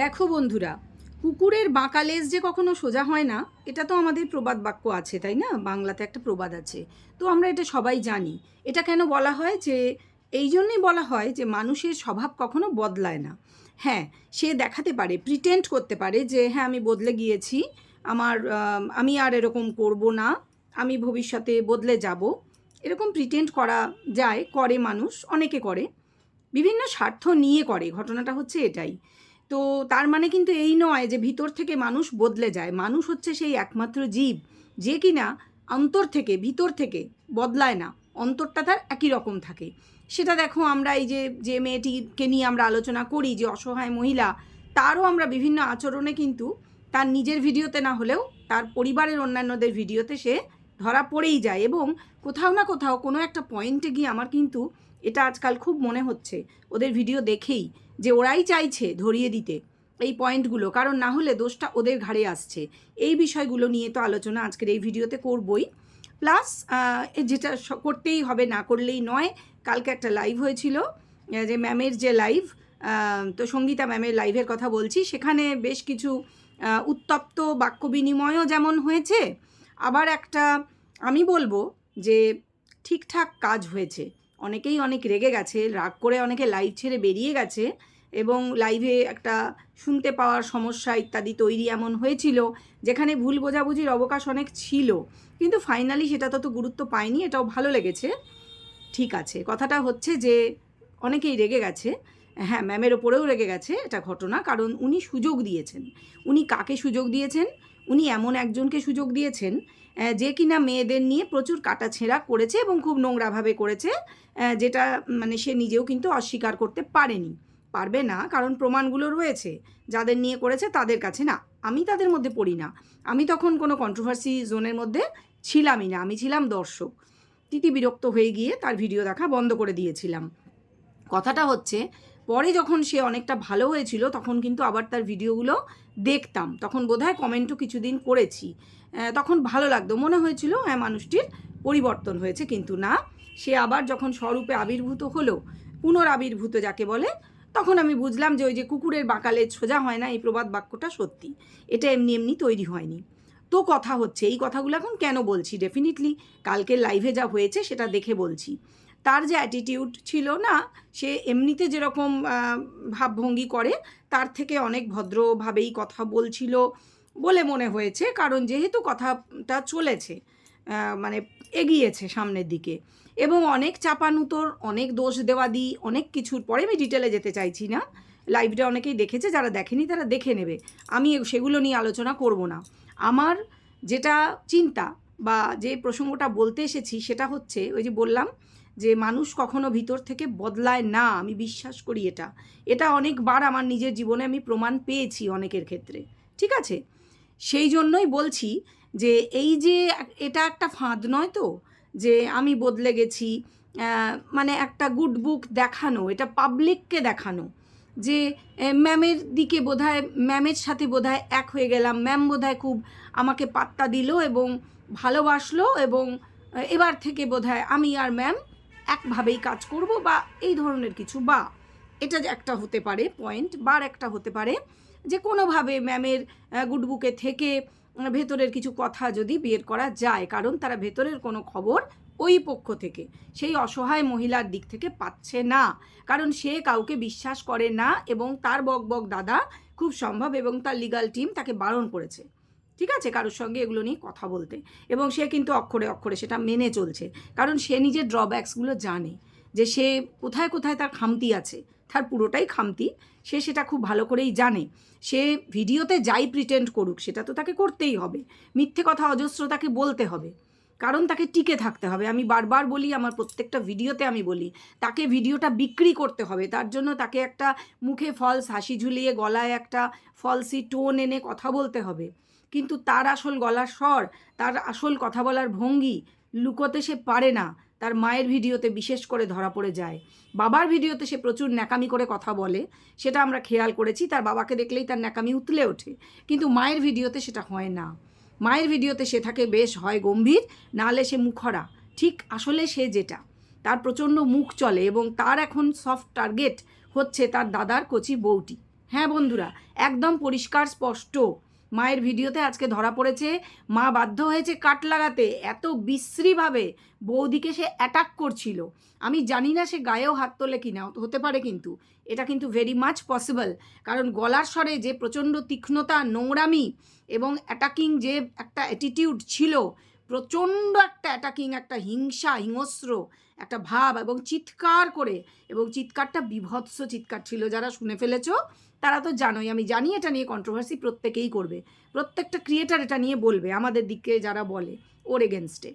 দেখো বন্ধুরা, কুকুরের বাঁকা লেজ যে কখনো সোজা হয় না, এটা তো আমাদের প্রবাদ বাক্য আছে, তাই না? বাংলাতে একটা প্রবাদ আছে। তো আমরা এটা সবাই জানি। এটা কেন বলা হয় যে, এই জন্যই বলা হয় যে মানুষের স্বভাব কখনো বদলায় না। হ্যাঁ সে দেখাতে পারে প্রিটেন্ট করতে পারে যে হ্যাঁ আমি বদলে গিয়েছি, আমার আমি আর এরকম করব না, আমি ভবিষ্যতে বদলে যাব। এরকম প্রিটেন্ট করা যায়, করে মানুষ, অনেকে করে। বিভিন্ন স্বার্থ নিয়ে করে, ঘটনাটা হচ্ছে এটাই। তো তার মানে কিন্তু এই নয় যে ভিতর থেকে মানুষ বদলে যায়। মানুষ হচ্ছে সেই একমাত্র জীব, যে কিনা অন্তর থেকে, ভিতর থেকে বদলায় না। অন্তরটা তার একই রকম থাকে। সেটা দেখো আমরা এই যে যে মেয়েটিকে নিয়ে আমরা আলোচনা করি যে অসহায় মহিলা, তারও আমরা বিভিন্ন আচরণে কিন্তু তার নিজের ভিডিওতে না হলেও তার পরিবারের অন্যান্যদের ভিডিওতে সে ধরা পড়েই যায় এবং কোথাও না কোথাও কোনো একটা পয়েন্টে গিয়ে আমার কিন্তু এটা আজকাল খুব মনে হচ্ছে। ওদের ভিডিও দেখেই যে ওরাই চাইছে ধরিয়ে দিতে, এই পয়েন্টগুলো। কারণ না হলে দোষটা ওদের ঘাড়ে আসছে। এই বিষয়গুলো নিয়ে তো আলোচনা আজকের এই ভিডিওতে করবই। প্লাস যেটা করতেই হবে, না করলেই নয়। কালকে একটা লাইভ হয়েছিল যে ম্যামের যে লাইভ তো সঙ্গীতা ম্যামের লাইভের কথা বলছি, সেখানে বেশ কিছু উত্তপ্ত বাক্য বিনিময়ও যেমন হয়েছে, আবার একটা আমি বলব যে ঠিকঠাক কাজ হয়েছে। অনেকেই অনেক রেগে গেছে, রাগ করে অনেকে লাইভ ছেড়ে বেরিয়ে গেছে এবং লাইভে একটা শুনতে পাওয়ার সমস্যা ইত্যাদি তৈরি এমন হয়েছিল, যেখানে ভুল বোঝাবুঝির অবকাশ অনেক ছিল। কিন্তু ফাইনালি সেটা তত গুরুত্ব পায়নি, এটাও ভালো লেগেছে। ঠিক আছে, কথাটা হচ্ছে যে অনেকেই রেগে গেছে। হ্যাঁ ম্যামের ওপরেও রেগে গেছে এটা ঘটনা, কারণ উনি সুযোগ দিয়েছেন। উনি কাকে সুযোগ দিয়েছেন? উনি এমন একজনকে সুযোগ দিয়েছেন যে কিনা মেয়েদের নিয়ে প্রচুর কাটাছেঁড়া করেছে এবং খুব নোংরাভাবে করেছে যেটা মানে সে নিজেও কিন্তু অস্বীকার করতে পারেনি। পারবে না, কারণ প্রমাণগুলো রয়েছে, যাদের নিয়ে করেছে তাদের কাছে না, আমি তাদের মধ্যে পড়ি না। আমি তখন কোনো কন্ট্রোভার্সি জোনের মধ্যে ছিলামই না, আমি ছিলাম দর্শক। তিতি বিরক্ত হয়ে গিয়ে তার ভিডিও দেখা বন্ধ করে দিয়েছিলাম। কথাটা হচ্ছে পরে যখন সে অনেকটা ভালো হয়েছিল, তখন কিন্তু আবার তার ভিডিওগুলো দেখতাম। তখন বোধহয় কমেন্টও কিছুদিন করেছি। তখন ভালো লাগতো। মনে হয়েছিল হ্যাঁ মানুষটির পরিবর্তন হয়েছে, কিন্তু না। সে আবার যখন স্বরূপে আবির্ভূত হলো, পুনরাবির্ভূত যাকে বলে, তখন আমি বুঝলাম যে ওই যে কুকুরের বাঁকালে সোজা হয় না, এই প্রবাদ বাক্যটা সত্যি। এটা এমনি এমনি তৈরি হয়নি। তো কথা হচ্ছে, এই কথাগুলো এখন কেন বলছি? ডেফিনেটলি কালকের লাইভে যা হয়েছে, সেটা দেখে বলছি। তার যে অ্যাটিটিউড ছিল না, সে এমনিতে যেরকম ভাবভঙ্গি করে, তার থেকে অনেক ভদ্রভাবেই কথা বলছিল বলে মনে হয়েছে। কারণ যেহেতু কথাটা চলেছে মানে এগিয়েছে সামনের দিকে। এবং অনেক চাপানুতোর, অনেক দোষ দেওয়া দিই অনেক কিছুর পরে আমি ডিটেলে যেতে চাইছি না। লাইভটা অনেকেই দেখেছে, যারা দেখেনি তারা দেখে নেবে। আমি সেগুলো নিয়ে আলোচনা করব না। আমার যেটা চিন্তা বা যে প্রসঙ্গটা বলতে এসেছি, সেটা হচ্ছে, ওই যে বললাম যে মানুষ কখনো ভিতর থেকে বদলায় না, আমি বিশ্বাস করি এটা। এটা অনেকবার আমার নিজের জীবনে আমি প্রমাণ পেয়েছি অনেকের ক্ষেত্রে। ঠিক আছে? সেই জন্যই বলছি যে এই যে এটা একটা ফাঁদ নয় তো? যে আমি বদলে গেছি মানে একটা গুড বুক দেখানো, এটা পাবলিককে দেখানো। যে ম্যামের দিকে বোধহয় ম্যামের সাথে বোধহয় এক হয়ে গেলাম। ম্যাম বোধহয় খুব আমাকে পাত্তা দিল এবং ভালোবাসলো এবং, এবার থেকে বোধহয় আমি আর ম্যাম একভাবেই কাজ করব বা এই ধরনের কিছু বা এটা যে একটা হতে পারে পয়েন্ট বার একটা হতে পারে। যে কোনোভাবে ম্যামের গুডবুকে থেকে ভেতরের কিছু কথা যদি বের করা যায়, কারণ তারা ভেতরের কোনো খবর ওই পক্ষ থেকে, সেই অসহায় মহিলার দিক থেকে পাচ্ছে না। কারণ সে কাউকে বিশ্বাস করে না এবং তার বক বক দাদা খুব সম্ভব এবং তার লিগাল টিম তাকে বারণ করেছে। ঠিক আছে? কারোর সঙ্গে এগুলো নিয়ে কথা বলতে। এবং সে কিন্তু অক্ষরে অক্ষরে সেটা মেনে চলছে। কারণ সে নিজের ড্রব্যাকসগুলো জানে। যে সে কোথায় কোথায় তার খামতি আছে, তার পুরোটাই খামতি, সে সেটা খুব ভালো করেই জানে। সে ভিডিওতে যাই প্রিটেন্ড করুক, সেটা তো তাকে করতেই হবে। মিথ্যে কথা, অজস্র তাকে বলতে হবে। কারণ তাকে টিকে থাকতে হবে। আমি বারবার বলি, আমার প্রত্যেকটা ভিডিওতে আমি বলি, তাকে ভিডিওটা বিক্রি করতে হবে। তার জন্য তাকে একটা মুখে ফলস হাসি ঝুলিয়ে, গলায় একটা ফলসি টোন এনে কথা বলতে হবে। কিন্তু তার আসল গলার স্বর, তার আসল কথা বলার ভঙ্গি লুকোতে সে পারে না। তার মায়ের ভিডিওতে বিশেষ করে ধরা পড়ে যায়। বাবার ভিডিওতে সে প্রচুর ন্যাকামি করে কথা বলে, সেটা আমরা খেয়াল করেছি, তার বাবাকে দেখলেই তার ন্যাকামি উতলে ওঠে। কিন্তু মায়ের ভিডিওতে সেটা হয় না। মায়ের ভিডিওতে সে থাকে বেশ হয় গম্ভীর নাহলে সে মুখরা। ঠিক আসলে সে যেটা। তার প্রচণ্ড মুখ চলে এবং তার এখন সফট টার্গেট হচ্ছে তার দাদার কচি বউটি। হ্যাঁ বন্ধুরা, একদম পরিষ্কার, স্পষ্ট। মায়ের ভিডিওতে আজকে ধরা পড়েছে, মা বাধ্য হয়েছে কাট লাগাতে, এত বিশ্রীভাবে বৌদিকে সে অ্যাটাক করছিল। আমি জানি না সে গায়েও হাত তোলে কি না হতে পারে কিন্তু, এটা কিন্তু ভেরি মাচ পসিবল কারণ গলার স্বরে যে প্রচণ্ড তীক্ষ্ণতা, নোংরামি এবং অ্যাটাকিং যে একটা অ্যাটিটিউড ছিল, প্রচণ্ড একটা অ্যাটাকিং একটা হিংসা, হিংস্র একটা ভাব এবং চিৎকার করে এবং চিৎকারটা বিভৎস চিৎকার ছিল। যারা শুনে ফেলেছ, তারা তো জানোই, আমি জানি এটা নিয়ে কন্ট্রোভার্সি প্রত্যেকেই করবে। প্রত্যেকটা ক্রিয়েটার এটা নিয়ে বলবে, আমাদের দিকে যারা বলে, ওর এগেনস্টে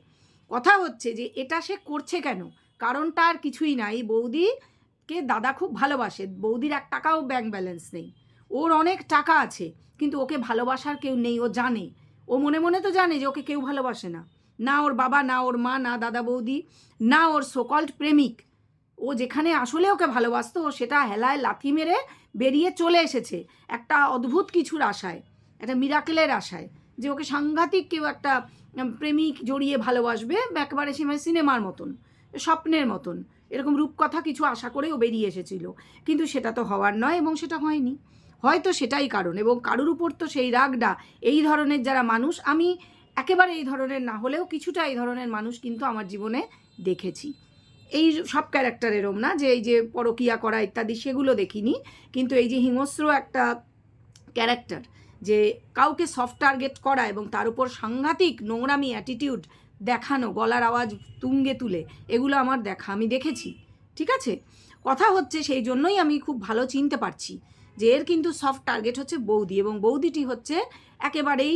কথা হচ্ছে যে, এটা সে করছে কেন? কারণটা আর কিছুই নাই। বৌদিকে দাদা খুব ভালোবাসে, বৌদির এক টাকাও ব্যাংক ব্যালেন্স নেই। ওর অনেক টাকা আছে, কিন্তু ওকে ভালোবাসার কেউ নেই, ও জানে। ও মনে মনে তো জানে যে, ওকে কেউ ভালোবাসে না। না ওর বাবা, না ওর মা, না দাদা বৌদি, না ওর সোকল্ড প্রেমিক। ও যেখানে আসলে ওকে ভালোবাসতো সেটা হেলায় লাথি মেরে বেরিয়ে চলে এসেছে একটা অদ্ভুত কিছুর আশায়, একটা মিরাকেলের আশায় যে ওকে সাংঘাতিক কেউ একটা প্রেমিক জড়িয়ে ভালোবাসবে একেবারে সীমায় সিনেমার মতন, স্বপ্নের মতন। এরকম রূপকথা কিছু আশা করেও বেরিয়ে এসেছিল। কিন্তু সেটা তো হওয়ার নয় এবং সেটা হয়নি। হয়তো সেটাই কারণ এবং কারোর উপর তো সেই রাগটা, এই ধরনের যারা মানুষ, আমি একেবারে এই ধরনের না হলেও কিছুটা এই ধরনের মানুষ কিন্তু আমার জীবনে দেখেছি। এই সব ক্যারেক্টার এরম না? যে এই যে পরকিয়া করা ইত্যাদি সেগুলো দেখিনি। কিন্তু এই যে হিংস্র একটা ক্যারেক্টার যে কাউকে সফট টার্গেট করা এবং তার উপর সাংঘাতিক নোংরামি অ্যাটিটিউড দেখানো, গলার আওয়াজ তুঙ্গে তুলে, এগুলো আমার দেখা আমি দেখেছি। ঠিক আছে? কথা হচ্ছে সেই জন্যই আমি খুব ভালো চিনতে পারছি যে এর কিন্তু সফট টার্গেট হচ্ছে বৌদি এবং বৌদিটি হচ্ছে একেবারেই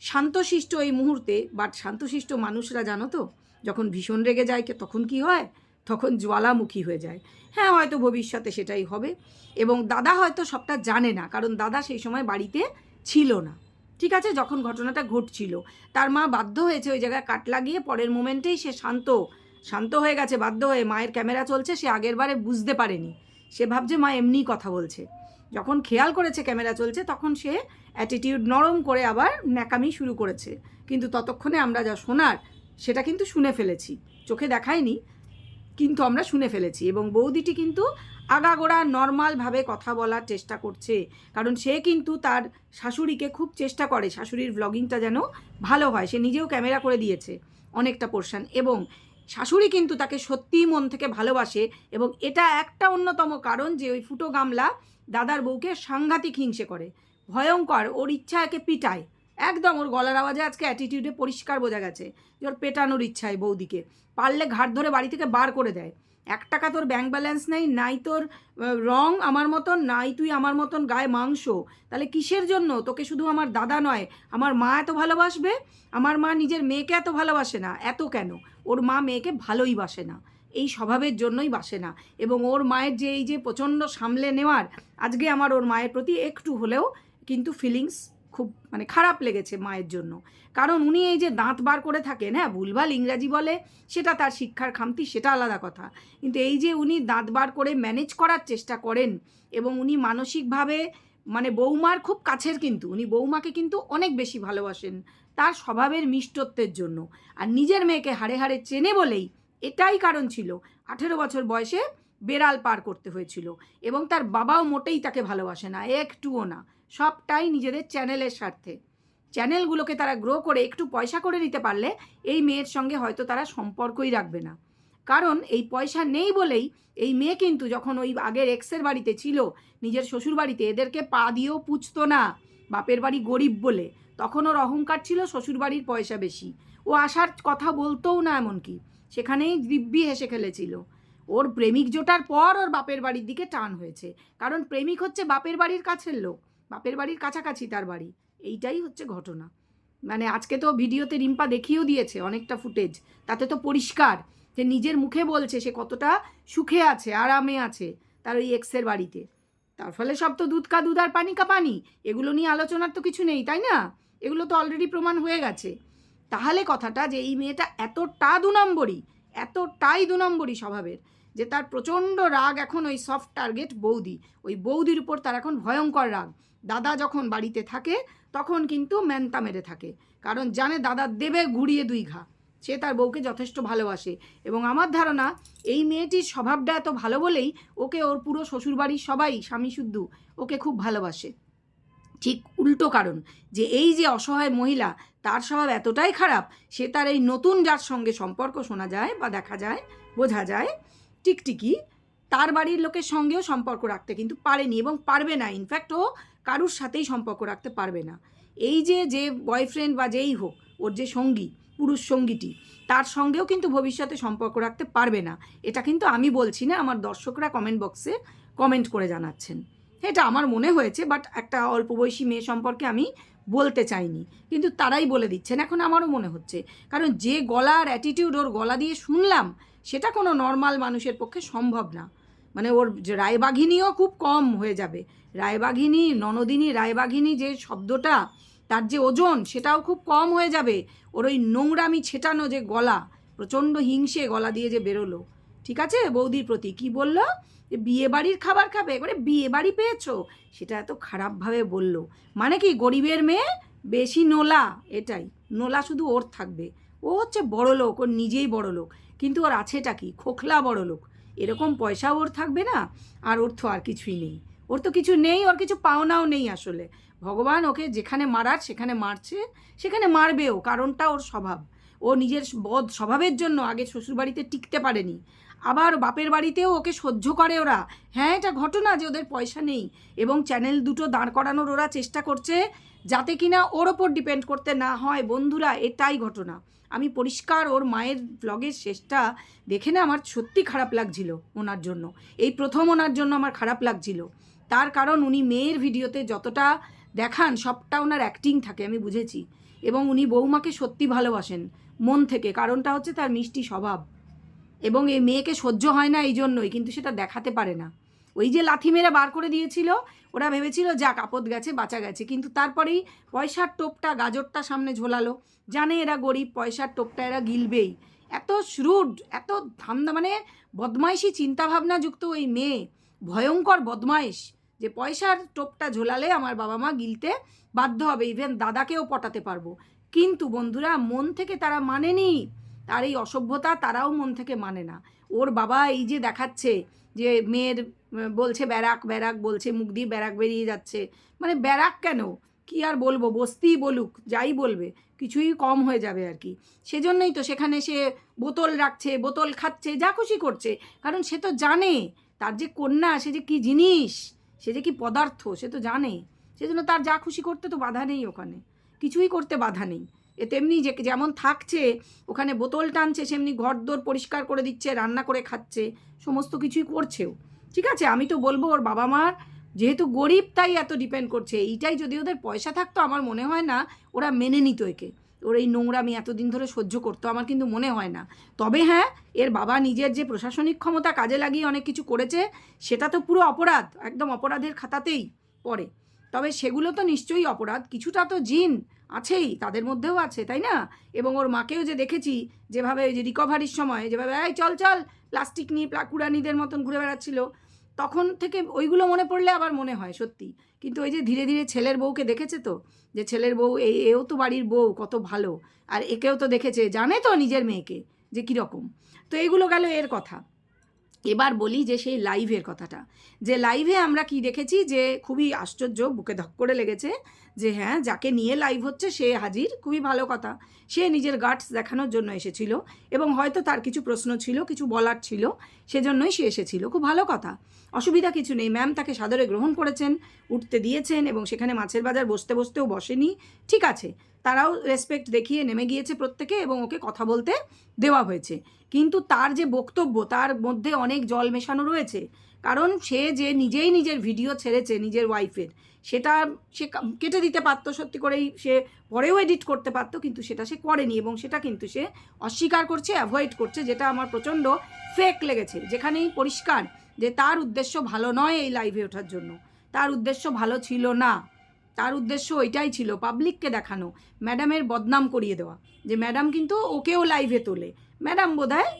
শান্তশিষ্ট এই মুহূর্তে বাট শান্তশিষ্ট মানুষরা জানো তো, যখন ভীষণ রেগে যায় তখন কি হয়? তখন জ্বালামুখী হয়ে যায়। হ্যাঁ হয়তো ভবিষ্যতে সেটাই হবে। এবং দাদা হয়তো সবটা জানে না, কারণ দাদা সেই সময় বাড়িতে ছিল না। ঠিক আছে? যখন ঘটনাটা ঘটছিল। তার মা বাধ্য হয়েছে ওই জায়গায় কাট লাগিয়ে পরের মোমেন্টেই সে শান্ত শান্ত হয়ে গেছে, বাধ্য হয়ে। মায়ের ক্যামেরা চলছে, সে আগের বারে বুঝতে পারেনি। সে ভাবছে, মা এমনি কথা বলছে। যখন খেয়াল করেছে ক্যামেরা চলছে, তখন সে অ্যাটিটিউড নরম করে আবার ন্যাকামি শুরু করেছে। কিন্তু ততক্ষণে আমরা যা শোনার, সেটা কিন্তু শুনে ফেলেছি। চোখে দেখায়নি, কিন্তু আমরা শুনে ফেলেছি। এবং বৌদিটি কিন্তু আগাগোড়া নর্মালভাবে কথা বলার চেষ্টা করছে। কারণ সে কিন্তু তার শাশুড়িকে খুব চেষ্টা করে, শাশুড়ির ব্লগিংটা যেন ভালো হয়। সে নিজেও ক্যামেরা করে দিয়েছে অনেকটা পোর্শন এবং শাশুড়ি কিন্তু তাকে সত্যিই মন থেকে ভালোবাসে। এবং এটা একটা অন্যতম কারণ যে ওই ফুটো গামলা দাদার বউকে সাংঘাতিক হিংসে করে। ভয়ঙ্কর, ওর ইচ্ছা একে পিটায়। একদম, ওর গলার আওয়াজে আজকে অ্যাটিটিউডে পরিষ্কার বোঝা গেছে যে ওর পেটানোর ইচ্ছায় বৌদিকে। পারলে ঘাট ধরে বাড়ি থেকে বার করে দেয়। এক টাকা তোর ব্যাংক ব্যালেন্স নেই, নাই তোর রং আমার মতন, নাই তুই আমার মতন গায়ে মাংস। তাহলে কিসের জন্য? তোকে শুধু আমার দাদা নয়, আমার মা এত ভালোবাসবে? আমার মা নিজের মেয়েকে এত ভালোবাসে না, এত কেন? ওর মা মেয়েকে ভালোই বাসে না। এই স্বভাবের জন্যই বাসে না। এবং ওর মায়ের যে এই যে প্রচণ্ড সামলে নেওয়ার, আজকে আমার ওর মায়ের প্রতি একটু হলেও কিন্তু ফিলিংস খুব মানে খারাপ লেগেছে মায়ের জন্য। কারণ উনি এই যে দাঁত বার করে থাকেন হ্যাঁ ভুলভাল ইংরাজি বলে, সেটা তার শিক্ষার খামতি, সেটা আলাদা কথা। কিন্তু এই যে উনি দাঁত বার করে ম্যানেজ করার চেষ্টা করেন এবং উনি মানসিকভাবে মানে বৌমার খুব কাছের কিন্তু, উনি বৌমাকে কিন্তু অনেক বেশি ভালোবাসেন তার স্বভাবের মিষ্টত্বের জন্য। আর নিজের মেয়েকে হাড়ে হাড়ে চেনে বলেই এটাই কারণ ছিল। আঠেরো বছর বয়সে বেড়াল পার করতে হয়েছিল এবং তার বাবাও মোটেই তাকে ভালোবাসে না, একটুও না, সবটাই নিজেদের চ্যানেলের স্বার্থে। চ্যানেলগুলোকে তারা গ্রো করে একটু পয়সা করে নিতে পারলে এই মেয়ের সঙ্গে হয়তো তারা সম্পর্কই রাখবে না। কারণ এই পয়সা নেই বলেই এই মেয়ে কিন্তু যখন ওই আগের এক্সের বাড়িতে ছিল, নিজের শ্বশুর বাড়িতে এদেরকে পা দিয়েও পুছতো না, বাপের বাড়ি গরিব বলে, তখন ওর অহংকার ছিল শ্বশুর বাড়ির পয়সা বেশি। ও আসার কথা বলতোও না এমনকি। সেখানেই দিব্যি হেসে খেলেছিল। ওর প্রেমিক জোটার পর ওর বাপের বাড়ির দিকে টান হয়েছে। কারণ প্রেমিক হচ্ছে বাপের বাড়ির কাছের লোক। বাপের বাড়ির কাছাকাছি তার বাড়ি। এইটাই হচ্ছে ঘটনা। মানে আজকে তো ভিডিওতে রিম্পা দেখিয়েও দিয়েছে অনেকটা ফুটেজ। তাতে তো পরিষ্কার যে নিজের মুখে বলছে সে কতটা সুখে আছে, আরামে আছে তার ওই এক্সের বাড়িতে। তার ফলে সব তো দুধ কা দুধ আর পানি কা পানি। এগুলো নিয়ে আলোচনার তো কিছু নেই, তাই না? এগুলো তো অলরেডি প্রমাণ হয়ে গেছে। তাহলে কথাটা যে এই মেয়েটা এতটা দু নম্বরই এতটাই দু নম্বরই স্বভাবের যে তার প্রচণ্ড রাগ এখন ওই সফট টার্গেট বৌদি। ওই বৌদির উপর তার এখন ভয়ঙ্কর রাগ। দাদা যখন বাড়িতে থাকে, তখন কিন্তু ম্যানতা মেরে থাকে। কারণ জানে দাদা দেবে ঘুরিয়ে দুই ঘা। সে তার বউকে যথেষ্ট ভালোবাসে। এবং আমার ধারণা, এই মেয়েটির স্বভাবটা এত ভালো বলেই ওকে ওর পুরো শ্বশুরবাড়ির সবাই স্বামী শুদ্ধ, ওকে খুব ভালোবাসে। ঠিক উল্টো কারণ যে এই যে অসহায় মহিলা, তার স্বভাব এতটাই খারাপ, সে তার এই নতুন যার সঙ্গে সম্পর্ক শোনা যায় বা দেখা যায়, বোঝা যায় টিকটিকি তার বাড়ির লোকের সঙ্গেও সম্পর্ক রাখতে কিন্তু পারেনি এবং পারবে না। ইনফ্যাক্ট ও কারুর সাথেই সম্পর্ক রাখতে পারবে না। এই যে যে বয়ফ্রেন্ড বা যেই হোক, ওর যে সঙ্গী, পুরুষ সঙ্গীটি, তার সঙ্গেও কিন্তু ভবিষ্যতে সম্পর্ক রাখতে পারবে না। এটা কিন্তু আমি বলছি না, আমার দর্শকরা কমেন্ট বক্সে কমেন্ট করে জানাচ্ছেন। এটা আমার মনে হয়েছে বাট একটা অল্প বয়সী মেয়ে সম্পর্কে আমি বলতে চাইনি। কিন্তু তারাই বলে দিচ্ছেন, এখন আমারও মনে হচ্ছে। কারণ যে গলার অ্যাটিটিউড ওর গলা দিয়ে শুনলাম, সেটা কোনো নর্মাল মানুষের পক্ষে সম্ভব না। মানে ওর যে রায়বাঘিনীও খুব কম হয়ে যাবে। রায়বাঘিনী, ননদিনী, রায়বাঘিনী যে শব্দটা, তার যে ওজন, সেটাও খুব কম হয়ে যাবে। ওর ওই নোংরামি ছেটানো যে গলা, প্রচণ্ড হিংসে গলা দিয়ে যে বেরোলো। ঠিক আছে? বৌদির প্রতি। কি বলল? যে বিয়ে বাড়ির খাবার খাবে করে বিয়ে বাড়ি পেয়েছ? সেটা এত খারাপভাবে বলল। মানে কি, গরিবের মেয়ে? বেশি নোলা, এটাই। নোলা শুধু ওর থাকবে। ও হচ্ছে বড় লোক, ওর নিজেই বড় লোক। কিন্তু ওর আছেটা কি? খোখলা বড় লোক। এরকম পয়সা ওর থাকবে না, আর ওর তো আর কিছুই নেই। ওর তো কিছু নেই, ওর কিছু পাওনাও নেই আসলে। ভগবান ওকে যেখানে মারার, সেখানে মারছে, সেখানে মারবেও, কারণটা ওর স্বভাব। ও নিজের বদ স্বভাবের জন্য আগে শ্বশুরবাড়িতে টিকতে পারেনি। আবার বাপের বাড়িতেও ওকে সহ্য করে ওরা। হ্যাঁ এটা ঘটনা যে ওদের পয়সা নেই এবং চ্যানেল দুটো দাঁড় করানোর ওরা চেষ্টা করছে যাতে কিনা ওর ওপর ডিপেন্ড করতে না হয়। বন্ধুরা, এটাই ঘটনা। আমি পরিষ্কার ওর মায়ের ব্লগের শেষটা দেখে না আমার সত্যি খারাপ লাগছিল ওনার জন্য। এই প্রথম ওনার জন্য আমার খারাপ লাগছিল। তার কারণ উনি মেয়ের ভিডিওতে যতটা দেখান, সবটা ওনার অ্যাক্টিং থাকে, আমি বুঝেছি। এবং উনি বৌমাকে সত্যি ভালোবাসেন, মন থেকে। কারণটা হচ্ছে তার মিষ্টি স্বভাব। এবং এই মেয়েকে সহ্য হয় না এই জন্যই কিন্তু সেটা দেখাতে পারে না। ওই যে লাথি মেরে বার করে দিয়েছিল, ওরা ভেবেছিল যা আপদ গেছে, বাঁচা গেছে। কিন্তু তারপরেই পয়সার টোপটা গাজরটা সামনে ঝোলালো। জানে এরা গরিব, পয়সার টোপটা এরা গিলবেই। এত শ্রুড, এত ধান্দা মানে বদমাইশি চিন্তাভাবনা যুক্ত ওই মেয়ে। ভয়ঙ্কর বদমাইশ, যে পয়সার টোপটা ঝোলালে আমার বাবা মা গিলতে বাধ্য হবে। ইভেন দাদাকেও পটাতে পারব। কিন্তু বন্ধুরা, মন থেকে তারা মানেনি। তার এই অসভ্যতা তারাও মন থেকে মানে না। ওর বাবা এই যে দেখাচ্ছে যে মেয়ের বলছে ব্যারাক ব্যারাক বলছে, মুখ দিয়ে ব্যারাক বেরিয়ে যাচ্ছে। মানে ব্যারাক কেন? কি আর বলব? বস্তিই বলুক, যাই বলবে, কিছুই কম হয়ে যাবে আর কি। সেজন্যই তো সেখানে সে বোতল রাখছে, বোতল খাচ্ছে, যা খুশি করছে। কারণ সে তো জানে, তার যে কন্যা, সে যে কি জিনিস, সে যে কি পদার্থ, সে তো জানে। সেজন্য তার যা খুশি করতে তো বাধা নেই ওখানে। কিছুই করতে বাধা নেই। তেমনি যে যেমন থাকছে, ওখানে বোতল টানছে, সেমনি ঘরদোর পরিষ্কার করে দিচ্ছে, রান্না করে খাচ্ছে, সমস্ত কিছুই করছেও। ঠিক আছে? আমি তো বলব ওর বাবা মার যেহেতু গরিব, তাই এত ডিপেন্ড করছে। এইটাই যদি ওদের পয়সা থাকতো, আমার মনে হয় না ওরা মেনে নিত একে। ওর এই নোংরামি এতদিন ধরে সহ্য করতো, আমার কিন্তু মনে হয় না। তবে হ্যাঁ এর বাবা নিজের যে প্রশাসনিক ক্ষমতা কাজে লাগিয়ে অনেক কিছু করেছে, সেটা তো পুরো অপরাধ, একদম অপরাধের খাতাতেই পড়ে। তবে সেগুলো তো নিশ্চয়ই অপরাধ। কিছুটা তো জিন আছেই, তাদের মধ্যেও আছে, তাই না? এবং ওর মাকেও যে দেখেছি, যেভাবে ওই যে রিকভারির সময়, যেভাবে, এই চল চল প্লাস্টিক নিয়ে প্লাকুড়ানিদের মতন ঘুরে বেড়াচ্ছিল। তখন থেকে ওইগুলো মনে পড়লে আবার মনে হয়, সত্যি। কিন্তু ওই যে ধীরে ধীরে ছেলের বউকে দেখেছে তো, যে ছেলের বউ এই এও তো বাড়ির বউ, কত ভালো। আর একেও তো দেখেছে, জানে তো নিজের মেয়েকে, যে কীরকম। তো এইগুলো গেল এর কথা। এবার বলি যে সেই লাইভের কথাটা। যে লাইভে আমরা কি দেখেছি যে খুবই আশ্চর্য, বুকে ধক করে লেগেছে যে হ্যাঁ যাকে নিয়ে লাইভ হচ্ছে সে হাজির, খুবই ভালো কথা। সে নিজের গার্ডস দেখানোর জন্য এসেছিল এবং হয়তো তার কিছু প্রশ্ন ছিল, কিছু বলার ছিল, সেজন্যই সে এসেছিল। খুব ভালো কথা। অসুবিধা কিছু নেই। ম্যাম তাকে সাদরে গ্রহণ করেছেন, উঠতে দিয়েছেন এবং সেখানে মাছের বাজার বসতে বসতেও বসেনি। ঠিক আছে। তারাও রেসপেক্ট দেখিয়ে নেমে গিয়েছে প্রত্যেকে এবং ওকে কথা বলতে দেওয়া হয়েছে। কিন্তু তার যে বক্তব্য, তার মধ্যে অনেক জল মেশানো রয়েছে। কারণ সে যে নিজেই নিজের ভিডিও ছেড়েছে, নিজের ওয়াইফের সেটা সে কেটে দিতে পারতো, সত্যি করেই সে পরেও এডিট করতে পারতো, কিন্তু সেটা সে করেনি এবং সেটা কিন্তু সে অস্বীকার করছে অ্যাভয়েড করছে, যেটা আমার প্রচণ্ড ফেক লেগেছে। যেখানেই পরিষ্কার যে তার উদ্দেশ্য ভালো নয় এই লাইভে ওঠার জন্য। তার উদ্দেশ্য ভালো ছিল না। তার উদ্দেশ্য ওইটাই ছিল পাবলিককে দেখানো ম্যাডামের বদনাম করিয়ে দেওয়া, যে ম্যাডাম কিন্তু ওকেও লাইভে তোলে। ম্যাডাম বোধহয়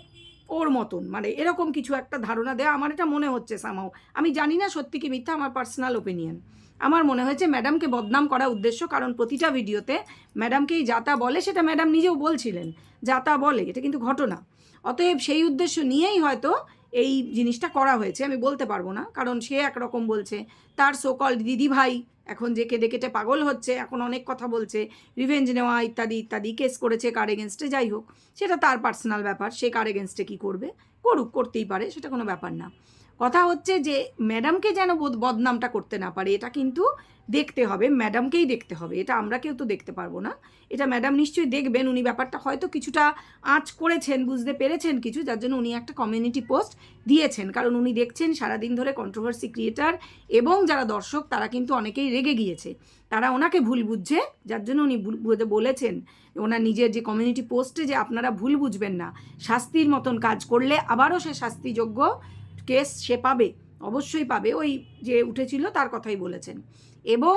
ওর মতন মানে এরকম কিছু একটা ধারণা দেওয়া আমার এটা মনে হচ্ছে সামাও আমি জানি না সত্যি কি মিথ্যা, আমার পার্সোনাল ওপিনিয়ন আমার মনে হয়েছে ম্যাডামকে বদনাম করা উদ্দেশ্য, কারণ প্রতিটা ভিডিওতে ম্যাডামকেই যা তা বলে, সেটা ম্যাডাম নিজেও বলছিলেন, যা তা বলে, এটা কিন্তু ঘটনা। অতএব সেই উদ্দেশ্য নিয়েই হয়তো এই জিনিসটা করা হয়েছে, আমি বলতে পারব না, কারণ সে একরকম বলছে, তার সোকল দিদি ভাই এখন যে কেঁদে কেটে পাগল হচ্ছে, এখন অনেক কথা বলছে রিভেঞ্জ নেওয়া ইত্যাদি ইত্যাদি কেস করেছে কার এগেনস্টে যাই হোক, সেটা তার পার্সোনাল ব্যাপার, সে কার এগেনস্টে কী করবে, করুক, করতেই পারে, সেটা কোনো ব্যাপার না। কথা হচ্ছে যে ম্যাডামকে যেন বদনামটা করতে না পারে, এটা কিন্তু দেখতে হবে ম্যাডামকেই দেখতে হবে, এটা আমরা কেউ তো দেখতে পারব না। এটা ম্যাডাম নিশ্চয়ই দেখবেন, উনি ব্যাপারটা হয়তো কিছুটা আঁচ করেছেন, বুঝতে পেরেছেন কিছু, যার জন্য উনি একটা কমিউনিটি পোস্ট দিয়েছেন। কারণ উনি দেখছেন সারাদিন ধরে কন্ট্রোভার্সি ক্রিয়েটার এবং যারা দর্শক, তারা কিন্তু অনেকেই রেগে গিয়েছে। তারা ওনাকে ভুল বুঝছে, যার জন্য উনি বলেছেন, ওনার নিজের যে কমিউনিটি পোস্টে যে আপনারা ভুল বুঝবেন না, শাস্তির মতন কাজ করলে আবারও সে শাস্তিযোগ্য কেস সে পাবে, অবশ্যই পাবে। ওই যে উঠেছিল, তার কথাই বলেছেন। এবং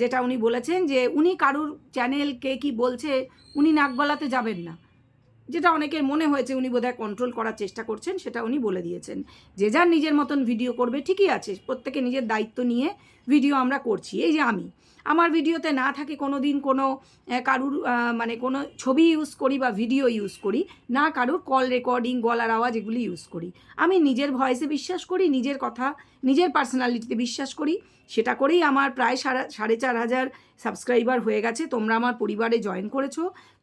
যেটা উনি বলেছেন যে উনি কারুর চ্যানেল কে কি বলছে, উনি নাক গলাতে যাবেন না। যেটা অনেকের মনে হয়েছে উনি বোধহয় কন্ট্রোল করার চেষ্টা করছেন, সেটা উনি বলে দিয়েছেন। যে যার নিজের মতন ভিডিও করবে, ঠিকই আছে। প্রত্যেকে নিজের দায়িত্ব নিয়ে ভিডিও আমরা করছি। এই যে আমি। আমার ভিডিওতে না থাকে কোনো দিন কোনো কারুর মানে কোনো ছবি ইউজ করি বা ভিডিও ইউজ করি, না কারুর কল রেকর্ডিং গলার আওয়াজ এগুলি ইউজ করি। আমি নিজের ভয়েসে বিশ্বাস করি, নিজের কথা, নিজের পার্সোনালিটিতে বিশ্বাস করি। সেটা করেই আমার প্রায় সাড়ে সাড়ে চার হাজার সাবস্ক্রাইবার হয়ে গেছে। তোমরা আমার পরিবারে জয়েন করেছ।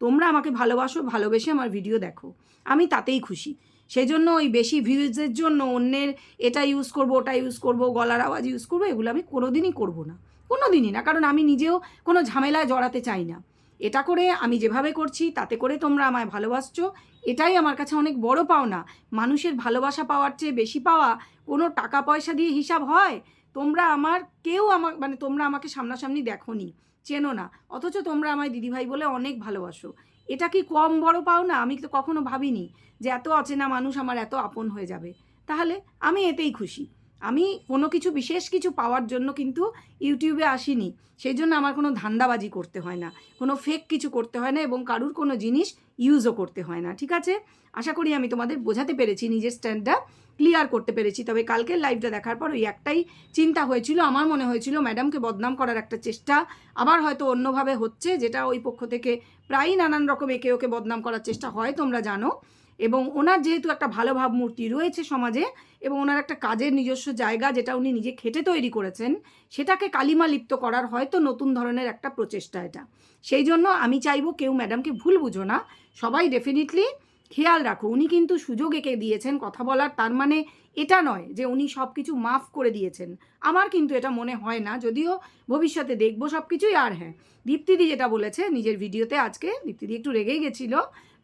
তোমরা আমাকে ভালোবাসো, ভালোবেসে আমার ভিডিও দেখো। আমি তাতেই খুশি। সেই জন্য ওই বেশি ভিউজের জন্য অন্যের এটা ইউজ করব, ওটা ইউজ করব, গলার আওয়াজ ইউজ করব, এগুলো আমি কোনো দিনই করব না। কোনো দিনই না, কারণ আমি নিজেও কোনো ঝামেলায় জড়াতে চাই না। এটা করে আমি যেভাবে করছি, তাতে করে তোমরা আমায় ভালোবাসছো, এটাই আমার কাছে অনেক বড় পাওনা। মানুষের ভালোবাসা পাওয়ার চেয়ে বেশি পাওয়া, কোনো টাকা পয়সা দিয়ে হিসাব হয়, তোমরা আমার কেউ আমার মানে তোমরা আমাকে সামনাসামনি দেখোনি, চেনো না। অথচ তোমরা আমায় দিদিভাই বলে অনেক ভালোবাসো। এটা কি কম বড় পাও না? আমি তো কখনো ভাবিনি যে এত অচেনা মানুষ আমার এত আপন হয়ে যাবে। তাহলে আমি এতেই খুশি। আমি কোনো কিছু, বিশেষ কিছু পাওয়ার জন্য কিন্তু ইউটিউবে আসিনি। সেই জন্য আমার কোনো ধান্দাবাজি করতে হয় না। কোনো ফেক কিছু করতে হয় না এবং কারুর কোনো জিনিস ইউজও করতে হয় না। ঠিক আছে? আশা করি আমি তোমাদের বোঝাতে পেরেছি নিজের স্ট্যান্ডটা ক্লিয়ার করতে পেরেছি। তবে কালকের লাইভটা দেখার পর ওই একটাই চিন্তা হয়েছিল, আমার মনে হয়েছিল ম্যাডামকে বদনাম করার একটা চেষ্টা আবার হয়তো অন্যভাবে হচ্ছে, যেটা ওই পক্ষ থেকে প্রায়ই নানান রকম একে ওকে বদনাম করার চেষ্টা হয়, তোমরা জানো। এবং ওনার যেহেতু একটা ভালো ভাবমূর্তি রয়েছে সমাজে এবং ওনার একটা কাজের নিজস্ব জায়গা যেটা উনি নিজে খেটে তৈরি করেছেন, সেটাকে কালিমা লিপ্ত করার হয়তো নতুন ধরনের একটা প্রচেষ্টা এটা। সেই জন্য আমি চাইব কেউ ম্যাডামকে ভুল বুঝো না। সবাই ডেফিনেটলি খেয়াল রাখো, উনি কিন্তু সুযোগ এঁকে দিয়েছেন কথা বলার, তার মানে এটা নয় যে উনি সব কিছু মাফ করে দিয়েছেন। আমার কিন্তু এটা মনে হয় না, যদিও ভবিষ্যতে দেখব সব কিছুই আর হ্যাঁ দীপ্তিদি যেটা বলেছে, নিজের ভিডিওতে আজকে দীপ্তিদি একটু রেগেই গেছিল।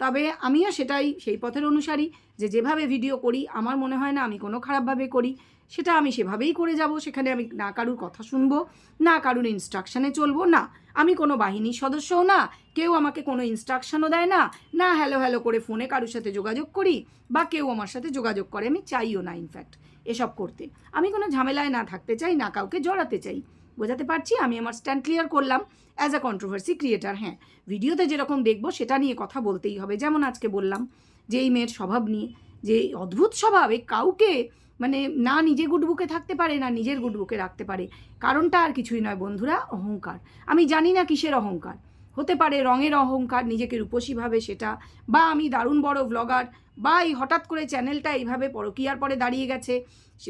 তবে আমিও সেটাই, সেই পথের অনুসারী যে যেভাবে ভিডিও করি, আমার মনে হয় না আমি কোনো খারাপভাবে করি। সেটা আমি সেভাবেই করে যাব, সেখানে আমি না কারুর কথা শুনব, না কারুর ইনস্ট্রাকশানে চলবো, না। আমি কোনো বাহিনীর সদস্যও না, কেউ আমাকে কোনো ইনস্ট্রাকশনও দেয় না না হ্যালো হ্যালো করে ফোনে কারুর সাথে যোগাযোগ করি, বা কেউ আমার সাথে যোগাযোগ করে, আমি চাইও না ইনফ্যাক্ট এসব করতে। আমি কোনো ঝামেলায় না থাকতে চাই, না কাউকে জড়াতে চাই। বোঝাতে পারছি, আমি আমার স্ট্যান্ড ক্লিয়ার করলাম অ্যাজ আ কন্ট্রোভার্সি ক্রিয়েটার হ্যাঁ। ভিডিওতে যেরকম দেখব, সেটা নিয়ে কথা বলতেই হবে। যেমন আজকে বললাম যে, এই মেয়ের স্বভাব নিয়ে, যে এই অদ্ভুত স্বভাব কাউকে মানে না নিজে গুডবুকে থাকতে পারে, না নিজের গুডবুকে রাখতে পারে। কারণটা আর কিছুই নয় বন্ধুরা, অহংকার। আমি জানি না কিসের অহংকার। হতে পারে রঙের অহংকার, নিজেকে রূপসী ভাবে সেটা, বা আমি দারুণ বড় ব্লগার বা এই হঠাৎ করে চ্যানেলটা এইভাবে পরকিয়ার পরে দাঁড়িয়ে গেছে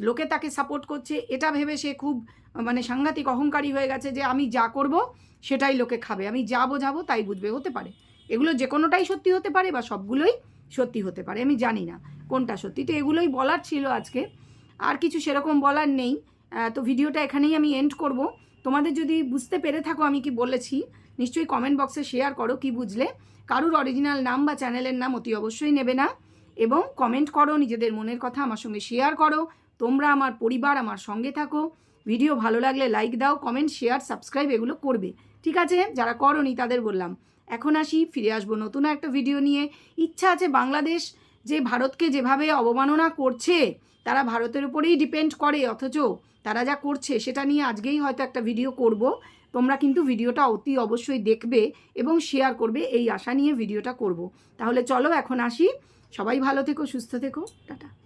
লোকে তাকে সাপোর্ট করছে, এটা ভেবে সে খুব মানে সাংঘাতিক অহংকারী হয়ে গেছে যে আমি যা করব সেটাই লোকে খাবে, আমি যা বোঝাবো তাই বুঝবে, হতে পারে। এগুলো যে কোনোটাই সত্যি হতে পারে বা সবগুলোই সত্যি হতে পারে, আমি জানি না কোনটা সত্যি। তো এগুলোই বলার ছিল আজকে, আর কিছু সেরকম বলার নেই। তো ভিডিওটা এখানেই আমি এন্ড করব। তোমাদের যদি বুঝতে পেরে থাকো আমি কি বলেছি, নিশ্চয়ই কমেন্ট বক্সে শেয়ার করো কি বুঝলে। কারুর অরিজিনাল নাম বা চ্যানেলের নাম অতি অবশ্যই নেবে না। এবং কমেন্ট করো নিজেদের মনের কথা আমার সঙ্গে শেয়ার করো। তোমরা আমার পরিবার, আমার সঙ্গে থাকো। ভিডিও ভালো লাগলে লাইক দাও কমেন্ট শেয়ার সাবস্ক্রাইব এগুলো করবে। ঠিক আছে? যারা করনি তাদের বললাম। এখন আসি, ফিরে আসব নতুন একটা ভিডিও নিয়ে। ইচ্ছা আছে বাংলাদেশ যে ভারতকে যেভাবে অবমাননা করছে, তারা ভারতের উপরেই ডিপেন্ড করে, অথচ তারা যা করছে সেটা নিয়ে আজকেই হয়তো একটা ভিডিও করব। তোমরা কিন্তু ভিডিওটা অতি অবশ্যই দেখবে এবং শেয়ার করবে, এই আশা নিয়ে ভিডিওটা করব। তাহলে চলো, এখন আসি। সবাই ভালো থেকো, সুস্থ থেকো। টাটা।